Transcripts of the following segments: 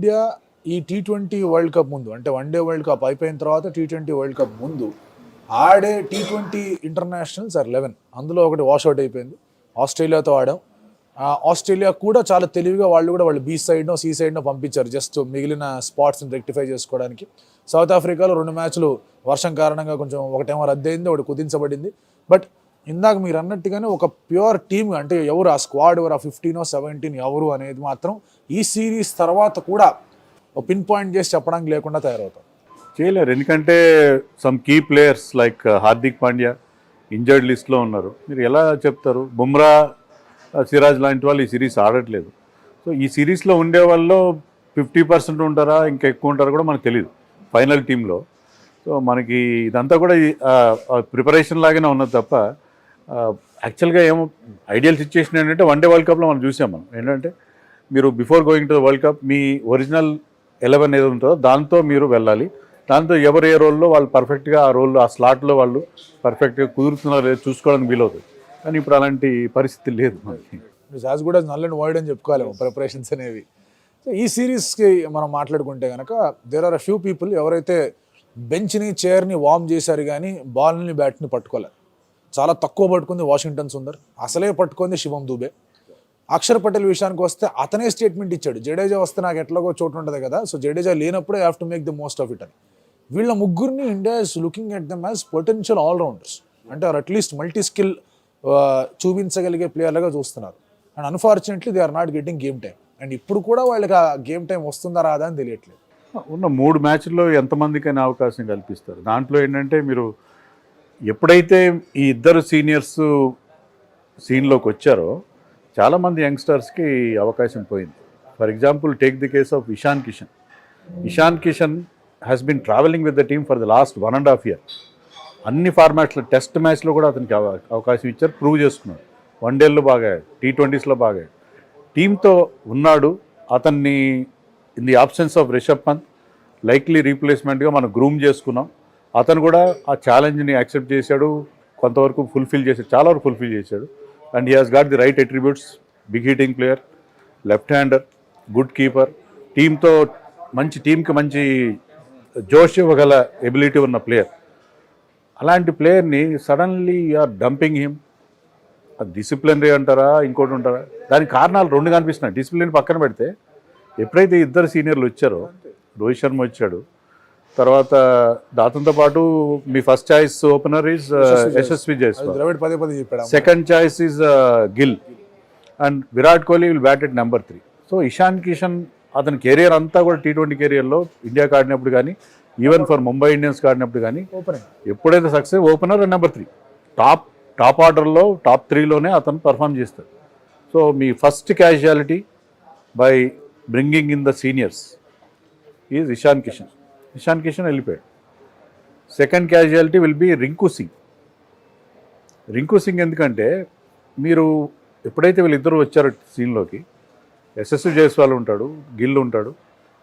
India ఈ T twenty world cup ముందు అంటే వన్ డే వరల్డ్ కప్ అయిపోయిన తర్వాత టీ ట్వంటీ వరల్డ్ కప్ ముందు ఆడే T twenty internationals are eleven. అందులో ఒకటి వాష్అవుట్ అయిపోయింది. ఆస్ట్రేలియాతో ఆడాం. ఆస్ట్రేలియా కూడా చాలా తెలివిగా వాళ్ళు కూడా వాళ్ళు బీ సైడ్నో సీ సైడ్నో పంపించారు జస్ట్ మిగిలిన స్పాట్స్ని రెక్టిఫై చేసుకోవడానికి. సౌత్ ఆఫ్రికాలో రెండు మ్యాచ్లు వర్షం కారణంగా కొంచెం ఒకటేమో రద్దయింది ఒకటి కుదించబడింది. బట్ ఇందాక మీరు అన్నట్టుగానే ఒక ప్యూర్ టీమ్ అంటే ఎవరు ఆ స్క్వాడ్ ఎవరు ఆ ఫిఫ్టీనో సెవెంటీన్ ఎవరు అనేది మాత్రం ఈ సిరీస్ తర్వాత కూడా పిన్ పాయింట్ చేసి చెప్పడానికి లేకుండా తయారవుతాం. చేయలేరు. ఎందుకంటే some key players like Hardik Pandya injured లిస్ట్లో ఉన్నారు. మీరు ఎలా చెప్తారు? బుమ్రా uh, సిరాజ్ లాంటి వాళ్ళు ఈ సిరీస్ ఆడట్లేదు. సో ఈ సిరీస్లో ఉండే వాళ్ళు ఫిఫ్టీ పర్సెంట్ ఉంటారా ఇంకా ఎక్కువ ఉంటారా కూడా మనకు తెలియదు ఫైనల్ టీంలో సో మనకి ఇదంతా కూడా uh, ప్రిపరేషన్ లాగానే ఉన్నది తప్ప యాక్చువల్గా ఏమో ఐడియల్ సిచ్యుయేషన్ ఏంటంటే వన్ డే వరల్డ్ కప్లో మనం చూసాం మనం. ఏంటంటే మీరు before going to the world cup me original eleven ఏది ఉంటుందో దాంతో మీరు వెళ్ళాలి. దాంతో ఎవరు ఏ రోల్లో వాళ్ళు పర్ఫెక్ట్గా ఆ రోల్ ఆ స్లాట్లో వాళ్ళు పర్ఫెక్ట్గా కుదురుతున్నారో లేదో చూసుకోవడానికి వీలవుతుంది. కానీ ఇప్పుడు అలాంటి పరిస్థితి లేదు మనకి. జాజ్ కూడా నల్లని వర్డ్ అని చెప్పుకోలేము ప్రిపరేషన్స్ అనేవి. సో ఈ సిరీస్కి మనం మాట్లాడుకుంటే కనుక there are a few people ఎవరైతే బెంచ్ని చైర్ని వార్మ్ చేశారు కానీ బాల్ని బ్యాట్ని పట్టుకోలేదు. చాలా తక్కువ పట్టుకుంది వాషింగ్టన్ సుందర్. అసలే పట్టుకుంది శివం దూబే. అక్షర్ పటేల్ విషయానికి వస్తే అతనే స్టేట్మెంట్ ఇచ్చాడు. జడేజా వస్తే నాకు ఎట్లాగో చోటు ఉంటుంది కదా సో జడేజా లేనప్పుడే have to make the most of it అని. వీళ్ళ ముగ్గురిని India is looking at them as potential allrounders అంటే అట్లీస్ట్ మల్టీ స్కిల్ చూపించగలిగే ప్లేయర్లుగా చూస్తున్నారు. And unfortunately they are not getting game time and ఇప్పుడు కూడా వాళ్ళకి ఆ గేమ్ టైం వస్తుందా రాదా అని తెలియట్లేదు. ఉన్న మూడు మ్యాచ్ల్లో ఎంతమందికైనా అవకాశం కల్పిస్తారు. దాంట్లో ఏంటంటే మీరు ఎప్పుడైతే ఈ ఇద్దరు సీనియర్స్ సీన్లోకి వచ్చారో చాలామంది యంగ్స్టర్స్కి అవకాశం పోయింది. For example take the case of Ishan Kishan. Ishan Kishan has been travelling with the team for the last one and half year అన్ని ఫార్మాట్స్లో టెస్ట్ మ్యాచ్లో కూడా అతనికి అవకాశం ఇచ్చారు ప్రూవ్ చేసుకున్నాడు. వన్ డేల్లో బాగా టీ ట్వంటీస్లో బాగా టీంతో ఉన్నాడు అతన్ని in the absence of Rishabh Pant likely రీప్లేస్మెంట్గా మనం గ్రూమ్ చేసుకున్నాం. అతను కూడా ఆ ఛాలెంజ్ని యాక్సెప్ట్ చేశాడు కొంతవరకు ఫుల్ఫిల్ చేశాడు చాలా వరకు ఫుల్ఫిల్ చేశాడు. And he has got the right attributes big hitting player left hander good keeper టీంతో మంచి టీంకి మంచి జోష్ ఇవ్వగల ఎబిలిటీ ఉన్న ప్లేయర్ అలాంటి ప్లేయర్ని suddenly are dumping him disciplinary అంటారా ఇంకోటి ఉంటారా దానికి కారణాలు రెండు కనిపిస్తున్నాయి. డిసిప్లిన్ పక్కన పెడితే ఎప్పుడైతే ఇద్దరు సీనియర్లు వచ్చారో రోహిత్ శర్మ వచ్చాడు తర్వాత దాంతో పాటు మీ first choice opener is Yashasvi అది జైస్వాల్ ద్రవిడ్ పదే పదే చెప్పాడు second choice is Gill and Virat Kohli will bat at number three so Ishan Kishan అతని కెరియర్ అంతా కూడా టీ ట్వంటీ కెరియర్లో ఇండియాకి ఆడినప్పుడు కానీ ఈవెన్ ఫర్ ముంబై ఇండియన్స్కి ఆడినప్పుడు కానీ ఎప్పుడైతే success opener number three top top ఆర్డర్లో టాప్ త్రీలోనే అతను పర్ఫామ్ చేస్తాడు. So me first casualty by bringing in the seniors is Ishan Kishan. Ishan Kishan వెళ్ళిపోయాడు. Second casualty will be Rinku Singh Rinku Singh ఎందుకంటే మీరు ఎప్పుడైతే వీళ్ళిద్దరూ వచ్చారో సీన్లోకి ఎస్ఎస్వి జైస్వాల్ ఉంటాడు గిల్ ఉంటాడు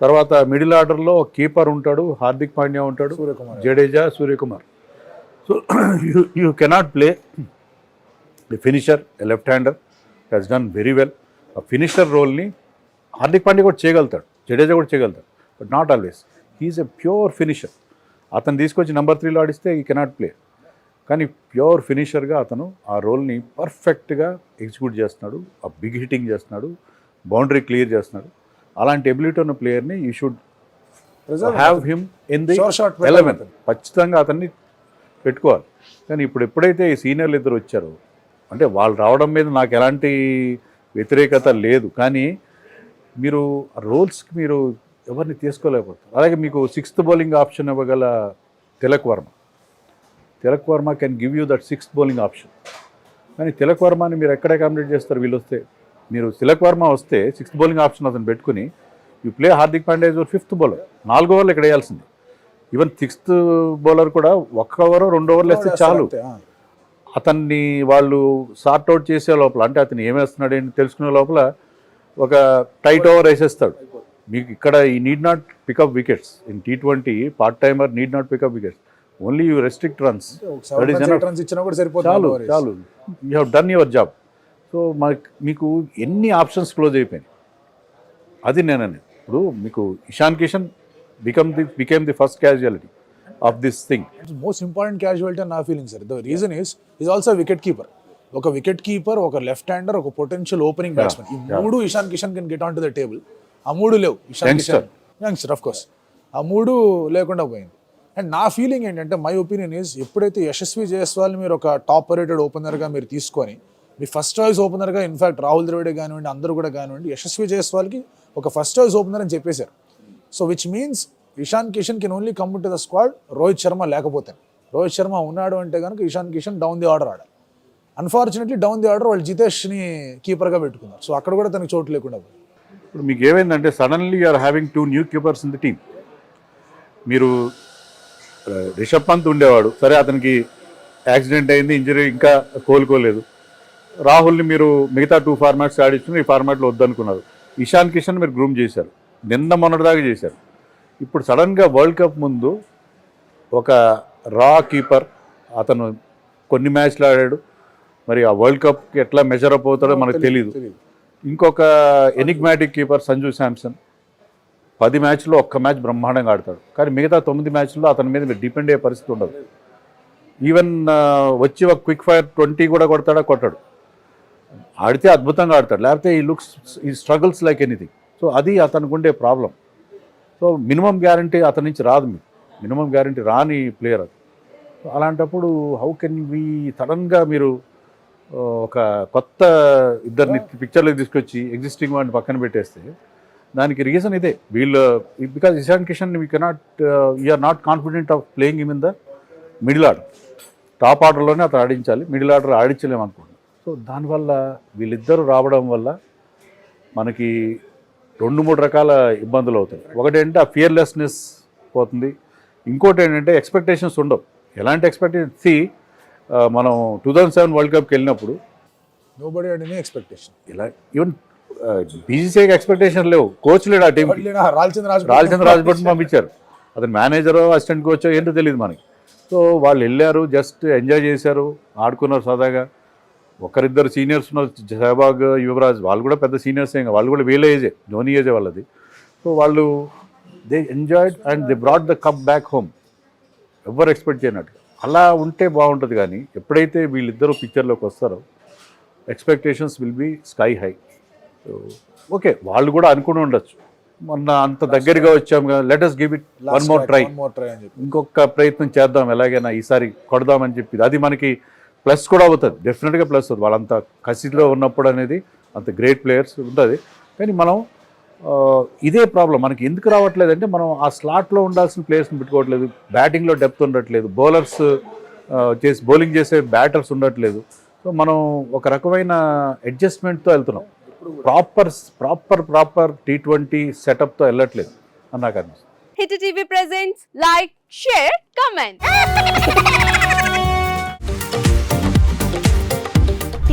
తర్వాత మిడిల్ ఆర్డర్లో కీపర్ ఉంటాడు హార్దిక్ పాండ్యా ఉంటాడు Suryakumar. Jadeja Suryakumar. So you you cannot play the finisher a left hander has done very well ఆ ఫినిషర్ రోల్ని హార్దిక్ పాండ్యా కూడా చేయగలుగుతాడు జడేజా కూడా చేయగలుగుతాడు but not always he's a pure finisher. అతను తీసుకొచ్చి నెంబర్ త్రీలో ఆడిస్తే ఈ కెనాట్ ప్లే. కానీ ప్యూర్ ఫినిషర్గా అతను ఆ రోల్ని పర్ఫెక్ట్గా ఎగ్జిక్యూట్ చేస్తున్నాడు. ఆ బిగ్ హిట్టింగ్ చేస్తున్నాడు. బౌండరీ క్లియర్ చేస్తున్నాడు. అలాంటి ఎబిలిటీ ఉన్న ప్లేయర్ని you should have him in the eleven ఖచ్చితంగా అతన్ని పెట్టుకోవాలి. కానీ ఇప్పుడు ఎప్పుడైతే ఈ సీనియర్లు ఇద్దరు వచ్చారో అంటే వాళ్ళు రావడం మీద నాకు ఎలాంటి వ్యతిరేకత లేదు. కానీ మీరు రోల్స్కి మీరు ఎవరిని తీసుకోలేకపోతారు. అలాగే మీకు సిక్స్త్ బౌలింగ్ ఆప్షన్ ఇవ్వగల Tilak Varma. Tilak Varma can give you that sixth bowling option కానీ తిలక్ వర్మని మీరు ఎక్కడ అకామిడేట్ చేస్తారు వీళ్ళు వస్తే మీరు తిలక్ వర్మ వస్తే సిక్స్త్ బౌలింగ్ ఆప్షన్ అతను పెట్టుకుని you play Hardik Pandya is fifth bowler నాలుగో ఓవర్లు ఇక్కడ వేయాల్సింది. ఈవెన్ సిక్స్త్ బౌలర్ కూడా ఒక్క ఓవర్ రెండు ఓవర్లు వేస్తే చాలు. అతన్ని వాళ్ళు సార్ట్ అవుట్ చేసే లోపల అంటే అతను ఏం వేస్తున్నాడు ఏంటి తెలుసుకునే లోపల ఒక టైట్ ఓవర్ వేసేస్తాడు. మీకు ఇక్కడ he need not pick up wickets in T twenty part timer need not pick up wickets only you restrict runs చాలు చాలు. You have done your job so మనకి మీకు ఎన్ని ఆప్షన్స్ క్లోజ్ అయిపోయినాయి? అది నేను అనేది. ఇప్పుడు మీకు Ishan Kishan become the became the first casualty of this thing most important casualty నా feeling sir the reason is is also wicket keeper ఒక వికెట్ కీపర్ ఒక లెఫ్ట్ హ్యాండర్ ఒక పొటెన్షియల్ ఓపెనింగ్ బ్యాట్స్మెన్ ఈ మూడు Ishan Kishan can get on to the table ఆ మూడు లేవు. Youngster of course ఆ మూడు లేకుండా పోయింది. అండ్ నా ఫీలింగ్ ఏంటంటే మై ఒపీనియన్ ఈజ్ ఎప్పుడైతే యశస్వి జైస్వాల్ని మీరు ఒక టాప్ రేటెడ్ ఓపెనర్గా మీరు తీసుకొని మీ ఫస్ట్ చాయిస్ ఓపెనర్గా ఇన్ఫాక్ట్ రాహుల్ ద్రవిడే కానివ్వండి అందరూ కూడా కానివ్వండి యశస్వి జైస్వాల్కి ఒక ఫస్ట్ చాయిస్ ఓపెనర్ అని చెప్పేశారు. So which means Ishan Kishan can only come to the squad Rohit Sharma లేకపోతే. రోహిత్ శర్మ ఉన్నాడు అంటే కనుక Ishan Kishan down the order ఆడాలి. అన్ఫార్చునేట్లీ డౌన్ ది ఆర్డర్ వాళ్ళు జితేష్ని కీపర్గా పెట్టుకున్నారు. సో అక్కడ కూడా తనకి చోటు లేకుండా పోయింది. ఇప్పుడు మీకు ఏమైందంటే suddenly are having two new keepers in the team మీరు రిషబ్ పంత్ ఉండేవాడు. సరే అతనికి యాక్సిడెంట్ అయింది ఇంజరీ ఇంకా కోలుకోలేదు. రాహుల్ని మీరు మిగతా టూ ఫార్మాట్స్ ఆడించిన ఈ ఫార్మాట్లో వద్దనుకున్నారు. ఇషాన్ కిషన్ మీరు గ్రూమ్ చేశారు. నిన్న మొన్నటిదాకా చేశారు. ఇప్పుడు సడన్గా వరల్డ్ కప్ ముందు ఒక రా కీపర్ అతను కొన్ని మ్యాచ్లు ఆడాడు. మరి ఆ వరల్డ్ కప్కి ఎట్లా మెజర్ అప్ అవుతాడో మనకు తెలియదు. ఇంకొక ఎనిగ్మాటిక్ కీపర్ సంజు శాంసన్. పది మ్యాచ్లో ఒక్క మ్యాచ్ బ్రహ్మాండంగా ఆడతాడు. కానీ మిగతా తొమ్మిది మ్యాచ్ల్లో అతని మీద మీరు డిపెండ్ అయ్యే పరిస్థితి ఉండదు. ఈవెన్ వచ్చి ఒక క్విక్ ఫైర్ ట్వంటీ కూడా కొడతాడా? కొట్టాడు. ఆడితే అద్భుతంగా ఆడతాడు. లేకపోతే ఈ లుక్స్ ఈ స్ట్రగుల్స్ లైక్ ఎనీథింగ్ సో అది అతనికి ఉండే ప్రాబ్లం సో మినిమం గ్యారంటీ అతని నుంచి రాదు మీకు. మినిమం గ్యారంటీ రాని ప్లేయర్ అది. అలాంటప్పుడు హౌ కెన్ వి సడన్గా మీరు ఒక కొత్త ఇద్దరిని పిక్చర్లోకి తీసుకొచ్చి ఎగ్జిస్టింగ్ వాడిని పక్కన పెట్టేస్తే దానికి రీజన్ ఇదే. వీళ్ళు because Ishan Kishan we cannot you're not confident of playing him in the middle order top ఆర్డర్లోనే అతను ఆడించాలి మిడిల్ ఆర్డర్ ఆడించలేము అనుకుంటున్నాను సో దానివల్ల వీళ్ళిద్దరూ రావడం వల్ల మనకి రెండు మూడు రకాల ఇబ్బందులు అవుతాయి. ఒకటి ఏంటంటే ఆ ఫియర్లెస్నెస్ పోతుంది. ఇంకోటి ఏంటంటే ఎక్స్పెక్టేషన్స్ ఉండవు. ఎలాంటి ఎక్స్పెక్టేషన్ సి మనం టూ థౌజండ్ సెవెన్ వరల్డ్ కప్కి వెళ్ళినప్పుడు నో బడీ ఎనీ ఎక్స్పెక్టేషన్ ఇలా ఈవెన్ బీసీసీఐకి ఎక్స్పెక్టేషన్ లేవు. కోచ్ లేడు ఆ టీంకి రాల్చంద్ర రాజు రాజచంద్ర రాజభట్ పంపించారు. అతను మేనేజర్ అసిస్టెంట్ కోచ్ ఏంటో తెలియదు మనకి. సో వాళ్ళు వెళ్ళారు జస్ట్ ఎంజాయ్ చేశారు ఆడుకున్నారు సరదాగా. ఒకరిద్దరు సీనియర్స్ ఉన్నారు సెహబాగ్ యువరాజ్ వాళ్ళు కూడా పెద్ద సీనియర్స్ ఏం. వాళ్ళు కూడా వీళ్ళ ఏజే ధోని ఏజే వాళ్ళది. సో వాళ్ళు they enjoyed and they brought the cup back home ఎవరు ఎక్స్పెక్ట్ చేయనట్టు. అలా ఉంటే బాగుంటుంది కానీ ఎప్పుడైతే వీళ్ళిద్దరూ పిక్చర్లోకి వస్తారో expectations will be sky high okay వాళ్ళు కూడా అనుకుని ఉండొచ్చు. మొన్న అంత దగ్గరగా వచ్చాం కదా let us give it one more try one more try అని చెప్పి. ఇంకొక ప్రయత్నం చేద్దాం ఎలాగైనా ఈసారి కొడదామని చెప్పి అది మనకి ప్లస్ కూడా అవుతుంది. డెఫినెట్గా ప్లస్ అవుతుంది. వాళ్ళంత కసిలో ఉన్నప్పుడు అనేది అంత గ్రేట్ ప్లేయర్స్ ఉంటుంది. కానీ మనం ఇదే ప్రాబ్లం మనకి ఎందుకు రావట్లేదు అంటే మనం ఆ స్లాట్లో ఉండాల్సిన ప్లేయర్స్ని పెట్టుకోవట్లేదు. బ్యాటింగ్లో డెప్త్ ఉండట్లేదు. బౌలర్స్ చేసి బౌలింగ్ చేసే బ్యాటర్స్ ఉండట్లేదు. సో మనం ఒక రకమైన అడ్జస్ట్మెంట్తో వెళ్తున్నాం. Proper proper proper T twenty సెటప్తో వెళ్ళట్లేదు అని నాకు అనిపిస్తుంది hit TV presents like share comment